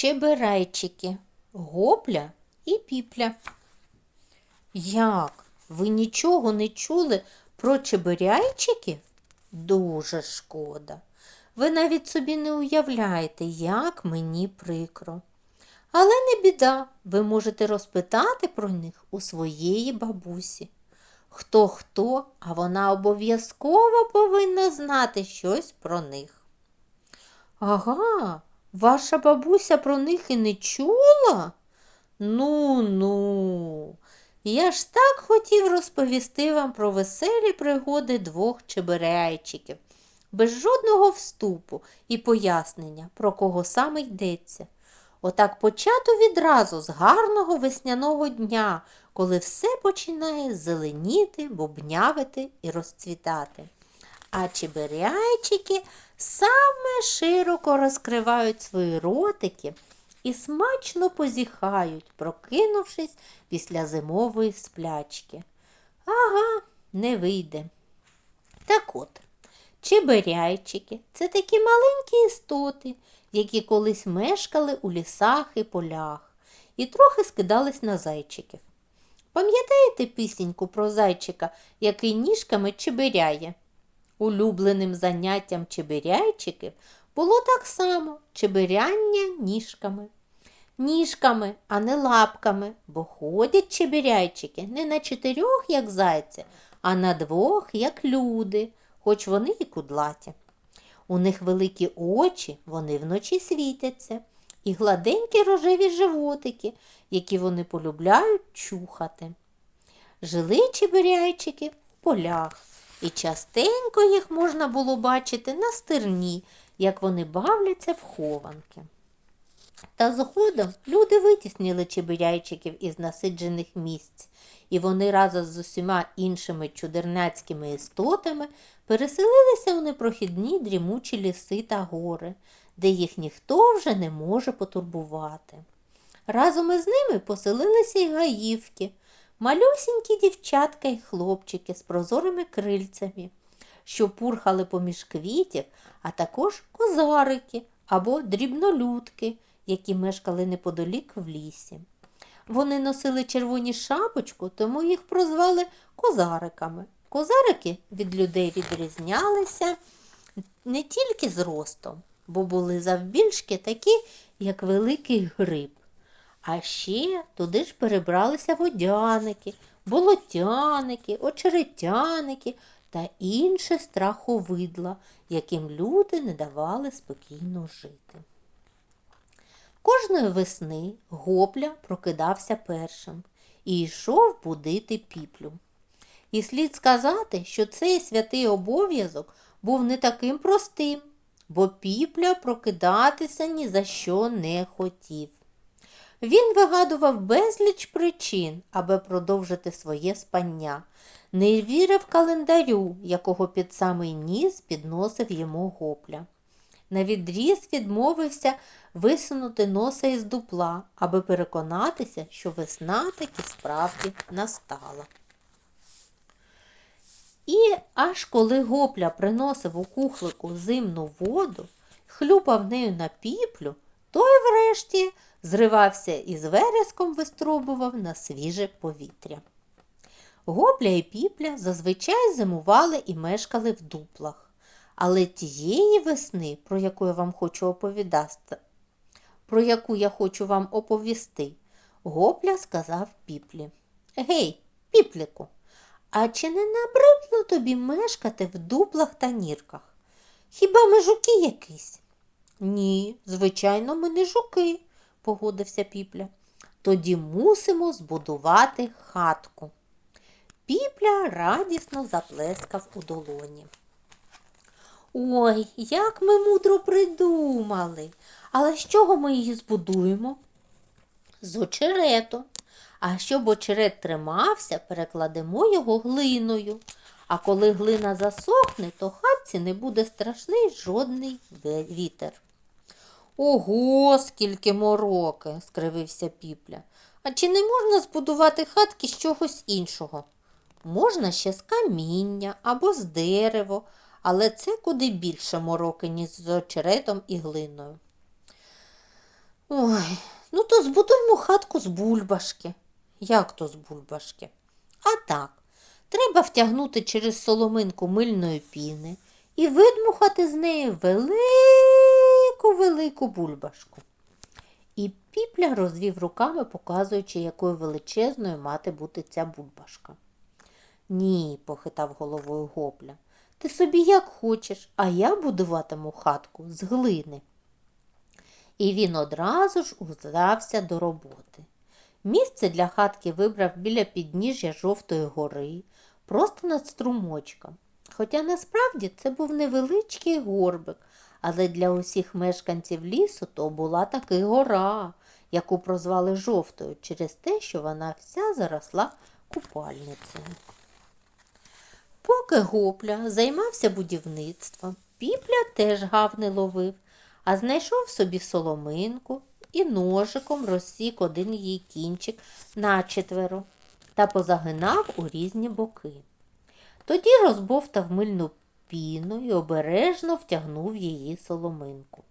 Чеберайчики, гопля і піпля. Як? Ви нічого не чули про чеберяйчиків? Дуже шкода. Ви навіть собі не уявляєте, як мені прикро. Але не біда, ви можете розпитати про них у своєї бабусі. Хто хто, а вона обов'язково повинна знати щось про них. Ага, ваша бабуся про них і не чула? Ну, ну. Я ж так хотів розповісти вам про веселі пригоди двох чеберейчиків, без жодного вступу і пояснення, про кого саме йдеться. Отак почато відразу з гарного весняного дня, коли все починає зеленіти, бубнявити і розцвітати. А чеберяйчики саме широко розкривають свої ротики і смачно позіхають, прокинувшись після зимової сплячки. Ага, не вийде. Так от, чеберяйчики це такі маленькі істоти, які колись мешкали у лісах і полях і трохи скидались на зайчиків. Пам'ятаєте пісеньку про зайчика, який ніжками чеберяє? Улюбленим заняттям чеберяйчиків було так само чеберяння ніжками. Ніжками, а не лапками, бо ходять чеберяйчики не на чотирьох, як зайці, а на двох, як люди, хоч вони і кудлаті. У них великі очі, вони вночі світяться, і гладенькі рожеві животики, які вони полюбляють чухати. Жили чеберяйчики в полях, і частенько їх можна було бачити на стерні, як вони бавляться в хованки. Та згодом люди витіснили чебиряйчиків із насиджених місць, і вони разом з усіма іншими чудернацькими істотами переселилися у непрохідні дрімучі ліси та гори, де їх ніхто вже не може потурбувати. Разом із ними поселилися й гаївки, малюсінькі дівчатка й хлопчики з прозорими крильцями, що пурхали поміж квітів, а також козарики або дрібнолюдки, які мешкали неподалік в лісі. Вони носили червоні шапочку, тому їх прозвали козариками. Козарики від людей відрізнялися не тільки зростом, бо були завбільшки такі, як великий гриб. А ще туди ж перебралися водяники, болотяники, очеретяники та інше страховидла, яким люди не давали спокійно жити. Кожної весни гопля прокидався першим і йшов будити піплю. І слід сказати, що цей святий обов'язок був не таким простим, бо піпля прокидатися ні за що не хотів. Він вигадував безліч причин, аби продовжити своє спання, не вірив календарю, якого під самий ніс підносив йому гопля. Навідріз відмовився висунути носа із дупла, аби переконатися, що весна таки справді настала. І аж коли гопля приносив у кухлику зимну воду, хлюпав нею на піплю, той врешті зривався і з вереском виструбував на свіже повітря. Гопля і піпля зазвичай зимували і мешкали в дуплах. Але тієї весни, про яку я вам хочу оповідати, про яку я хочу вам оповісти, Гопля сказав піплі. Гей, піпліку, а чи не набридло тобі мешкати в дуплах та нірках? Хіба ми жуки якісь? Ні, звичайно, ми не жуки, погодився піпля. Тоді мусимо збудувати хатку. Піпля радісно заплескав у долоні. Ой, як ми мудро придумали. Але з чого ми її збудуємо? З очерету. А щоб очерет тримався, перекладемо його глиною. А коли глина засохне, то хатці не буде страшний жодний вітер. Ого, скільки мороки, скривився піпля. А чи не можна збудувати хатки з чогось іншого? Можна ще з каміння або з дерева, але це куди більше мороки, ніж з очеретом і глиною. Ой, ну то збудуймо хатку з бульбашки. Як то з бульбашки? А так, треба втягнути через соломинку мильної піни і видмухати з неї велику велику бульбашку. І піпля розвів руками, показуючи, якою величезною мати бути ця бульбашка. Ні, похитав головою гопля. Ти собі як хочеш, а я будуватиму хатку з глини. І він одразу ж узявся до роботи. Місце для хатки вибрав біля підніжжя жовтої гори, просто над струмочком. Хоча насправді це був невеличкий горбик, але для усіх мешканців лісу то була таки гора, яку прозвали жовтою через те, що вона вся заросла купальницею. Поки гопля займався будівництвом, піпля теж гав не ловив, а знайшов собі соломинку і ножиком розсік один її кінчик начетверо та позагинав у різні боки. Тоді розбовтав мильну піну і обережно втягнув її соломинку.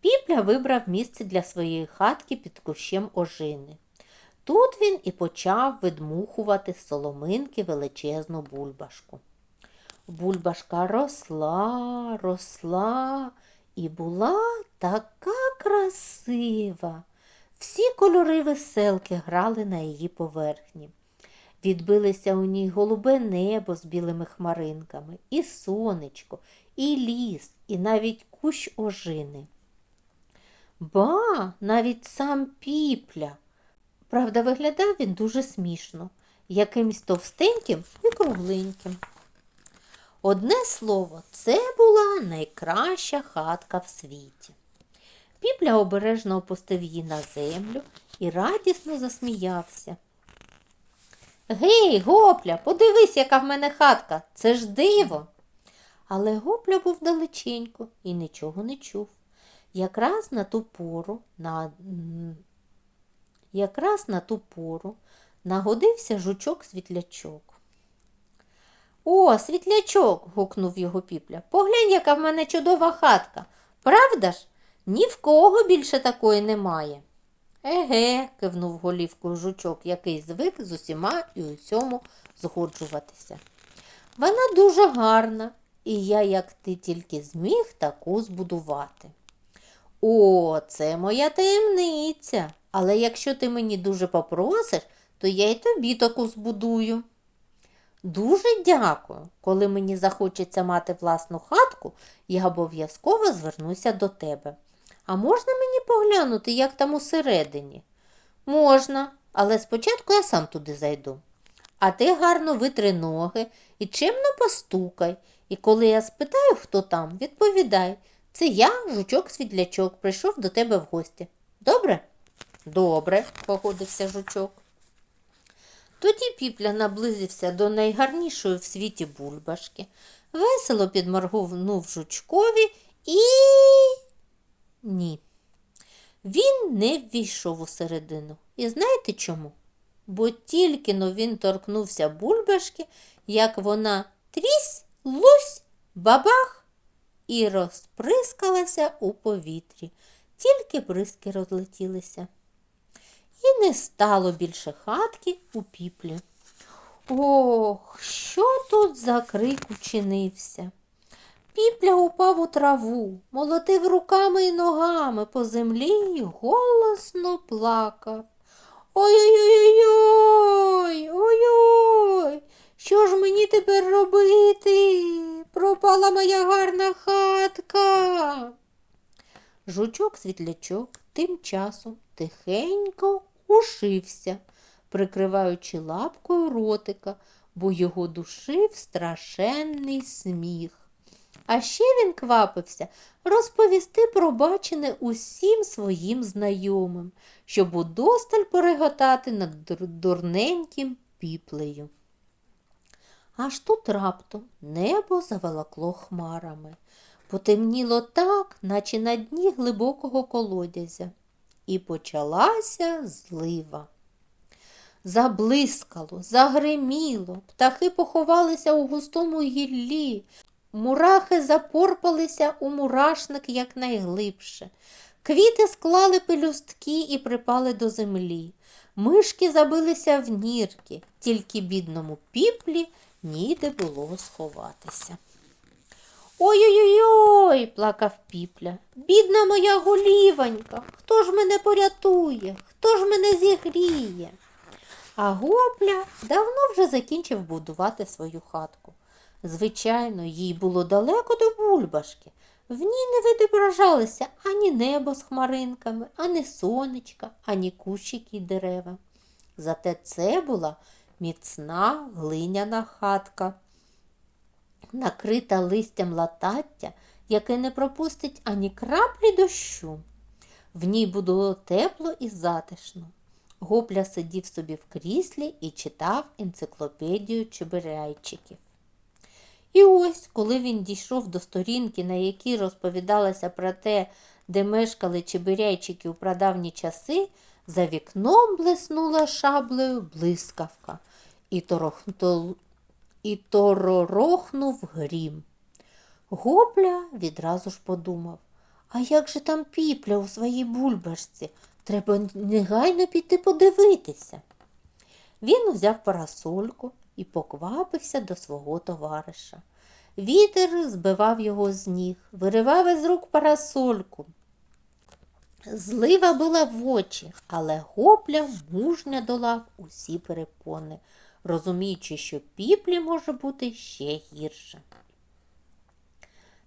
Піпля вибрав місце для своєї хатки під кущем ожини. Тут він і почав видмухувати з соломинки величезну бульбашку. Бульбашка росла, росла і була така красива. Всі кольори веселки грали на її поверхні. Відбилися у ній голубе небо з білими хмаринками, і сонечко, і ліс, і навіть кущ ожини. Ба, навіть сам піпля. Правда, виглядав він дуже смішно, якимсь товстеньким і кругленьким. Одне слово, це була найкраща хатка в світі. Піпля обережно опустив її на землю і радісно засміявся. Гей, гопля, подивись, яка в мене хатка, це ж диво. Але гопля був далеченько і нічого не чув. Якраз на ту пору, на... якраз на ту пору нагодився жучок-світлячок. О, світлячок. гукнув його піпля. Поглянь, яка в мене чудова хатка. Правда ж? Ні в кого більше такої немає. Еге, кивнув голівкою жучок, який звик з усіма і усьому згоджуватися. Вона дуже гарна, і я, як ти тільки зміг, таку збудувати. О, це моя таємниця. Але якщо ти мені дуже попросиш, то я й тобі таку збудую. Дуже дякую. Коли мені захочеться мати власну хатку, я обов'язково звернуся до тебе. А можна мені поглянути, як там усередині? Можна, але спочатку я сам туди зайду. А ти гарно витри ноги і чимно постукай. І коли я спитаю, хто там, відповідай. Це я, жучок-світлячок, прийшов до тебе в гості. Добре? Добре, погодився жучок. Тоді піпля наблизився до найгарнішої в світі бульбашки, весело підморгнув жучкові і. Ні. Він не ввійшов усередину. І знаєте чому? Бо тільки но він торкнувся бульбашки, як вона трісь, лусь, бабах і розприскалася у повітрі, тільки бризки розлетілися. І не стало більше хатки у піплі. Ох, що тут за крик учинився? Піпля упав у траву, молотив руками і ногами по землі і голосно плакав. Ой-ой-ой, ой-ой, що ж мені тепер робити? Пропала моя гарна хатка. Жучок світлячок тим часом тихенько ушився, прикриваючи лапкою ротика, бо його душив страшенний сміх. А ще він квапився розповісти про бачене усім своїм знайомим, щоб удосталь переготати над дурненьким піплею. Аж тут раптом небо заволокло хмарами. Потемніло так, наче на дні глибокого колодязя. І почалася злива. Заблискало, загриміло, птахи поховалися у густому гіллі, мурахи запорпалися у мурашник якнайглибше. Квіти склали пелюстки і припали до землі. Мишки забилися в нірки, тільки бідному піплі ніде було сховатися. Ой-ой-ой, плакав піпля. Бідна моя голівонька, хто ж мене порятує, хто ж мене зігріє? А гопля давно вже закінчив будувати свою хатку. Звичайно, їй було далеко до бульбашки. В ній не відображалися ані небо з хмаринками, ані сонечка, ані кущики й дерева. Зате це була міцна глиняна хатка, накрита листям латаття, яке не пропустить ані краплі дощу. В ній було тепло і затишно. Гопля сидів собі в кріслі і читав енциклопедію чебиряйчиків. І ось, коли він дійшов до сторінки, на якій розповідалося про те, де мешкали чебиряйчики у прадавні часи, за вікном блиснула шаблею блискавка і, торох- і торорохнув грім. Гопля відразу ж подумав, а як же там піпля у своїй бульбашці? Треба негайно піти подивитися. Він узяв парасольку і поквапився до свого товариша. Вітер збивав його з ніг, виривав із рук парасольку. Злива була в очі, але гопля мужньо долав усі перепони, розуміючи, що піплі може бути ще гірше.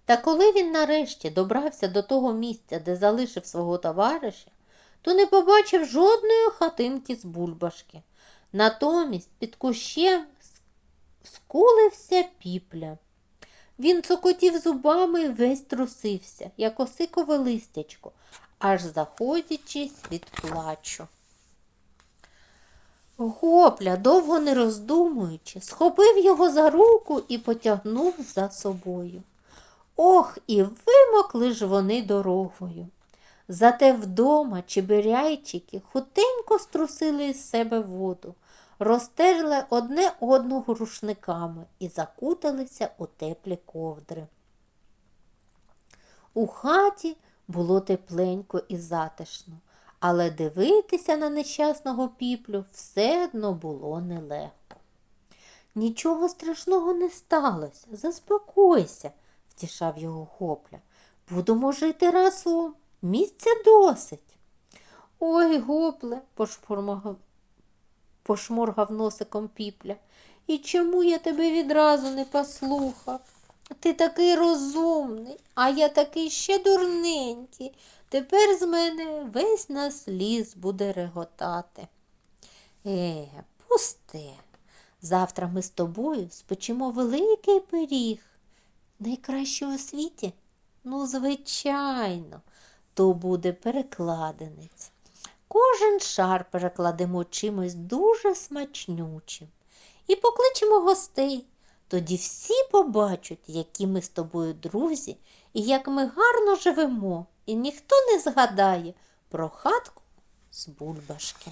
Та коли він нарешті добрався до того місця, де залишив свого товариша, то не побачив жодної хатинки з бульбашки. Натомість під кущем скулився піпля. Він цокотів зубами і весь трусився, як осикове листячко, аж заходячись від плачу. Гопля, довго не роздумуючи, схопив його за руку і потягнув за собою. Ох, і вимокли ж вони дорогою. Зате вдома чебиряйчики хутенько струсили із себе воду, розтерли одне одного рушниками і закуталися у теплі ковдри. У хаті було тепленько і затишно, але дивитися на нещасного піплю все одно було нелегко. Нічого страшного не сталося, заспокойся, втішав його гопля. Будемо жити разом, місця досить. Ой, гопле, пошморгав носиком піпля. І чому я тебе відразу не послухав? Ти такий розумний, а я такий ще дурненький. Тепер з мене весь нас ліс буде реготати. Е, пусте. Завтра ми з тобою спечемо великий пиріг. Найкращий у світі? Ну, звичайно, то буде перекладенець. Кожен шар перекладемо чимось дуже смачнючим і покличемо гостей. Тоді всі побачать, які ми з тобою друзі, і як ми гарно живемо, і ніхто не згадає про хатку з бульбашки.